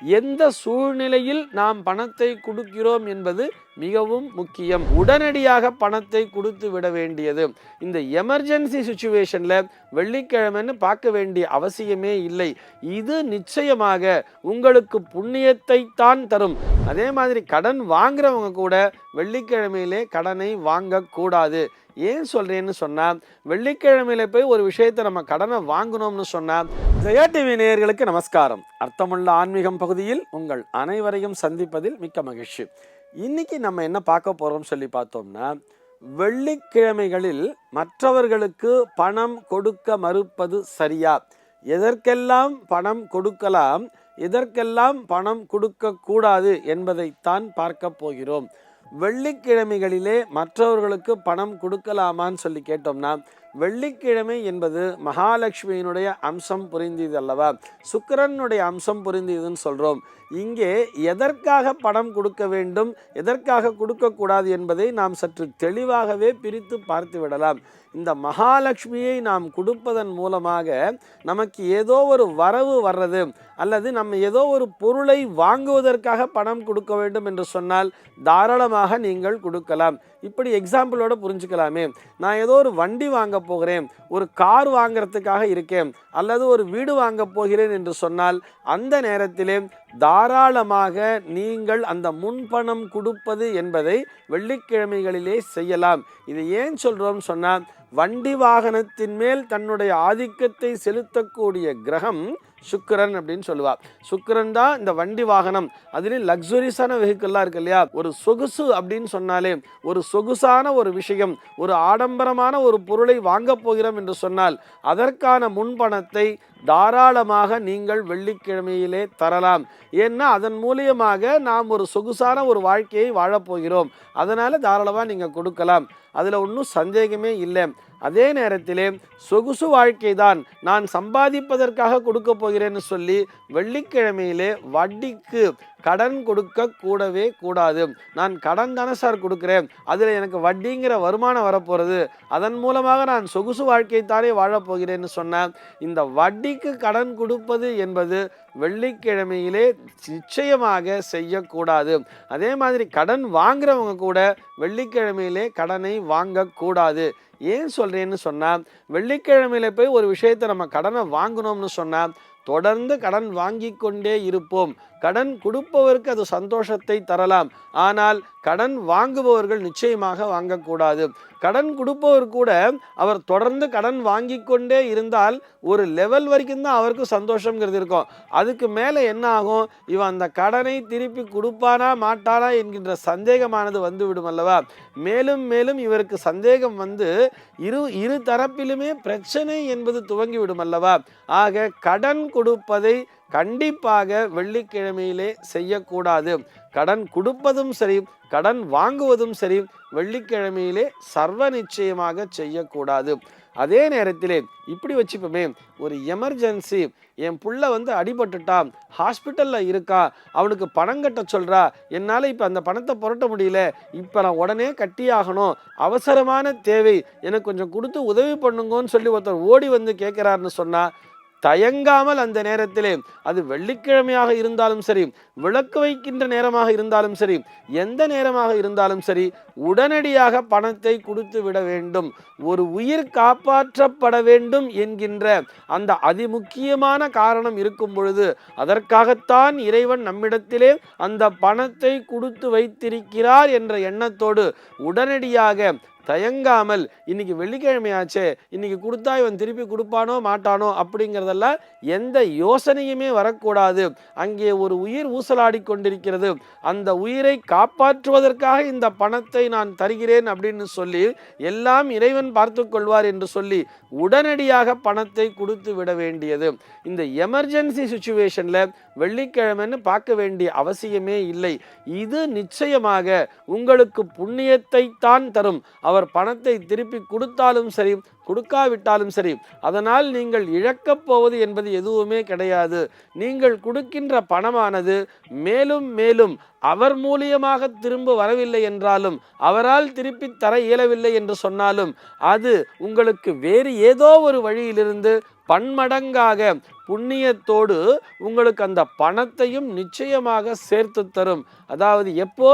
எந்த சூழ்நிலையில் நாம் பணத்தை கொடுக்கிறோம் என்பது மிகவும் முக்கியம். உடனடியாக பணத்தை கொடுத்து விட வேண்டியது. இந்த எமர்ஜென்சி சுச்சுவேஷனில் வெள்ளிக்கிழமைன்னு பார்க்க வேண்டிய அவசியமே இல்லை. இது நிச்சயமாக உங்களுக்கு புண்ணியத்தை தான் தரும். அதே மாதிரி கடன் வாங்குறவங்க கூட வெள்ளிக்கிழமையிலே கடனை வாங்கக்கூடாது. ஏன் சொல்கிறேன்னு சொன்னால் வெள்ளிக்கிழமையில போய் ஒரு விஷயத்தை நம்ம கடனை வாங்கணும்னு சொன்னால் ஜெயா டிவி நேயர்களுக்கு நமஸ்காரம். அர்த்தமுள்ள ஆன்மீகம் பகுதியில் உங்கள் அனைவரையும் சந்திப்பதில் மிக்க மகிழ்ச்சி. இன்னைக்கு நம்ம என்ன பார்க்க போகிறோம்னு சொல்லி பார்த்தோம்னா வெள்ளிக்கிழமைகளில் மற்றவர்களுக்கு பணம் கொடுக்க மறுப்பது சரியா? எதற்கெல்லாம் பணம் கொடுக்கலாம் எதற்கெல்லாம் பணம் கொடுக்கக்கூடாது என்பதைத்தான் பார்க்க போகிறோம். வெள்ளிக்கிழமைகளிலே மற்றவர்களுக்கு பணம் கொடுக்கலாமான்னு சொல்லி கேட்டோம்னா வெள்ளிக்கிழமை என்பது மகாலட்சுமியினுடைய அம்சம் புரிந்தது அல்லவா? சுக்கிரனுடைய அம்சம் புரிந்ததுன்னு சொல்கிறோம் இங்கே எதற்காக பணம் கொடுக்க வேண்டும் எதற்காக கொடுக்கக்கூடாது என்பதை நாம் சற்று தெளிவாகவே பிரித்து பார்த்து விடலாம். இந்த மகாலட்சுமியை நாம் கொடுப்பதன் மூலமாக நமக்கு ஏதோ ஒரு வரவு வர்றது அல்லது நம்ம ஏதோ ஒரு பொருளை வாங்குவதற்காக பணம் கொடுக்க வேண்டும் என்று சொன்னால் தாராளமாக நீங்கள் கொடுக்கலாம். இப்படி எக்ஸாம்பிளோட புரிஞ்சுக்கலாமே. நான் ஏதோ ஒரு வண்டி வாங்க போகிறேன். ஒரு கார் வாங்குறதுக்காக இருக்கேன். அல்லது ஒரு வீடு வாங்க போகிறேன் என்று சொன்னால் அந்த நேரத்திலே தாராளமாக நீங்கள் அந்த முன்பணம் கொடுப்பது என்பதை வெள்ளிக்கிழமைகளிலே செய்யலாம். இது ஏன் சொல்கிறோம் சொன்னால் வண்டி வாகனத்தின் மேல் தன்னுடைய ஆதிக்கத்தை செலுத்தக்கூடிய கிரகம் சுக்கிரன் அப்படின்னு சொல்லுவா. சுக்கரன் தான் இந்த வண்டி வாகனம். அதுலேயும் லக்ஸுரிஸான வெஹிக்கிள்லாம் இருக்கு இல்லையா? ஒரு சொகுசு அப்படின்னு சொன்னாலே ஒரு சொகுசான ஒரு விஷயம் ஒரு ஆடம்பரமான ஒரு பொருளை வாங்க போகிறோம் என்று சொன்னால் அதற்கான முன்பணத்தை தாராளமாக நீங்கள் வெள்ளிக்கிழமையிலே தரலாம். ஏன்னா அதன் மூலியமாக நாம் ஒரு சொகுசான ஒரு வாழ்க்கையை வாழப்போகிறோம் அதனால் தாராளமாக நீங்கள் கொடுக்கலாம். அதில் ஒன்றும் சந்தேகமே இல்லை. அதே நேரத்திலே சொகுசு வாழ்க்கை தான் நான் சம்பாதிப்பதற்காக கொடுக்க போகிறேன்னு சொல்லி வெள்ளிக்கிழமையிலே வட்டிக்கு கடன் கொடுக்க கூடவே கூடாது. நான் கடன் தானே சார் கொடுக்குறேன். அதில் எனக்கு வட்டிங்கிற வருமானம் வரப்போகிறது அதன் மூலமாக நான் சொகுசு வாழ்க்கைத்தானே வாழப்போகிறேன்னு சொன்னேன் இந்த வட்டிக்கு கடன் கொடுப்பது என்பது வெள்ளிக்கிழமையிலே நிச்சயமாக செய்யக்கூடாது. அதே மாதிரி கடன் வாங்குறவங்க கூட வெள்ளிக்கிழமையிலே கடனை வாங்கக்கூடாது. ஏன் சொல்கிறேன்னு சொன்னால் வெள்ளிக்கிழமையில போய் ஒரு விஷயத்தை நம்ம கடனை வாங்கினோம்னு சொன்னால் தொடர்ந்து கடன் வாங்கி கொண்டே இருப்போம். கடன் கொடுப்பவருக்கு அது சந்தோஷத்தை தரலாம். ஆனால் கடன் வாங்குபவர்கள் நிச்சயமாக வாங்கக்கூடாது. கடன் கொடுப்பவர் கூட அவர் தொடர்ந்து கடன் வாங்கி கொண்டே இருந்தால் ஒரு லெவல் வரைக்கும் தான் அவருக்கு சந்தோஷங்கிறது இருக்கும். அதுக்கு மேலே என்ன ஆகும்? இவன் அந்த கடனை திருப்பி கொடுப்பானா மாட்டானா என்கின்ற சந்தேகமானது வந்து விடும் அல்லவா? மேலும் மேலும் இவருக்கு சந்தேகம் வந்து இரு இரு தரப்பிலுமே பிரச்சனை என்பது துவங்கி விடும் அல்லவா? ஆக கடன் கொடுப்பதை கண்டிப்பாக வெள்ளிக்கிழமையிலே செய்யக்கூடாது. கடன் கொடுப்பதும் சரி கடன் வாங்குவதும் சரி வெள்ளிக்கிழமையிலே சர்வ நிச்சயமாக செய்யக்கூடாது. அதே நேரத்திலே இப்படி வச்சுப்போமே ஒரு எமர்ஜென்சி என் புள்ள வந்து அடிபட்டுட்டான் ஹாஸ்பிட்டலில் இருக்கா அவனுக்கு பணம் கட்ட சொல்கிறா என்னால் இப்போ அந்த பணத்தை புரட்ட முடியல இப்போ நான் உடனே கட்டியாகணும் அவசரமான தேவை எனக்கு கொஞ்சம் கொடுத்து உதவி பண்ணுங்கன்னு சொல்லி ஒருத்தர் ஓடி வந்து கேட்குறாருன்னு சொன்னால் தயங்காமல் அந்த நேரத்திலே அது வெள்ளிக்கிழமையாக இருந்தாலும் சரி விளக்கு வைக்கின்ற நேரமாக இருந்தாலும் சரி எந்த நேரமாக இருந்தாலும் சரி உடனடியாக பணத்தை கொடுத்து விட வேண்டும். ஒரு உயிர் காப்பாற்றப்பட வேண்டும் என்கின்ற அந்த அதிமுக்கியமான காரணம் இருக்கும் பொழுது அதற்காகத்தான் இறைவன் நம்மிடத்திலே அந்த பணத்தை கொடுத்து வைத்திருக்கிறார் என்ற எண்ணத்தோடு உடனடியாக தயங்காமல் இன்னைக்கு வெள்ளிக்கிழமையாச்சே இன்னைக்கு கொடுத்தா இவன் திருப்பி கொடுப்பானோ மாட்டானோ அப்படிங்கிறதெல்லாம் எந்த யோசனையுமே வரக்கூடாது. அங்கே ஒரு உயிர் ஊசலாடி கொண்டிருக்கிறது. அந்த உயிரை காப்பாற்றுவதற்காக இந்த பணத்தை நான் தருகிறேன் அப்படின்னு சொல்லி எல்லாம் இறைவன் பார்த்து கொள்வார் என்று சொல்லி உடனடியாக பணத்தை கொடுத்து விட வேண்டியது. இந்த எமர்ஜென்சி சுச்சுவேஷனில் வெள்ளிக்கிழமைன்னு பார்க்க வேண்டிய அவசியமே இல்லை. இது நிச்சயமாக உங்களுக்கு புண்ணியத்தை தான் தரும். அவர் அவர் பணத்தை திருப்பி கொடுத்தாலும் சரி கொடுக்காவிட்டாலும் சரி அதனால் நீங்கள் இழக்கப் போவது என்பது எதுவுமே கிடையாது. நீங்கள் கொடுக்கின்ற பணமானது மேலும் மேலும் அவர் மூலியமாக திரும்ப வரவில்லை என்றாலும் அவரால் திருப்பி தர இயலவில்லை என்று சொன்னாலும் அது உங்களுக்கு வேறு ஏதோ ஒரு வழியிலிருந்து பன்மடங்காக புண்ணியத்தோடு உங்களுக்கு அந்த பணத்தையும் நிச்சயமாக சேர்த்து தரும். அதாவது எப்போ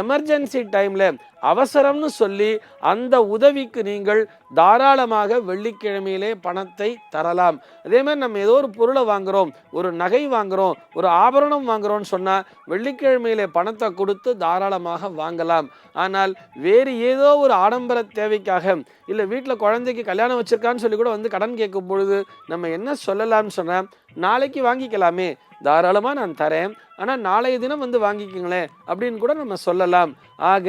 எமர்ஜென்சி டைமில் அவசரம்னு சொல்லி அந்த உதவிக்கு நீங்கள் தாராளமாக வெள்ளிக்கிழமையிலே பணத்தை தரலாம். அதே மாதிரி நம்ம ஏதோ ஒரு பொருளை வாங்குறோம் ஒரு நகை வாங்குகிறோம் ஒரு ஆபரணம் வாங்குறோம்னு சொன்னால் வெள்ளிக்கிழமையிலே பணத்தை கொடுத்து தாராளமாக வாங்கலாம். ஆனால் வேறு ஏதோ ஒரு ஆடம்பர தேவைக்காக இல்லை வீட்டில் குழந்தைக்கு கல்யாணம் வச்சுருக்கான்னு சொல்லி கூட வந்து கடன் கேட்கும் பொழுது நம்ம என்ன சொல்லலாம்னு சொன்னால் நாளைக்கு வாங்கிக்கலாமே தாராளமாக நான் தரேன் ஆனால் நாளைய தினம் வந்து வாங்கிக்கங்களேன் அப்படின்னு கூட நம்ம சொல்லலாம். ஆக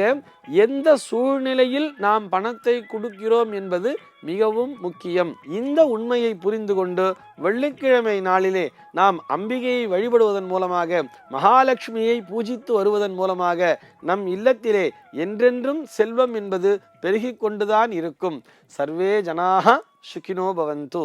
எந்த சூழ்நிலையில் நாம் பணத்தை கொடுக்கிறோம் என்பது மிகவும் முக்கியம். இந்த உண்மையை புரிந்து கொண்டு வெள்ளிக்கிழமை நாளிலே நாம் அம்பிகையை வழிபடுவதன் மூலமாக மகாலட்சுமியை பூஜித்து வருவதன் மூலமாக நம் இல்லத்திலே என்றென்றும் செல்வம் என்பது பெருகிக் கொண்டுதான் இருக்கும். சர்வே ஜனாக சுகினோ பவந்து.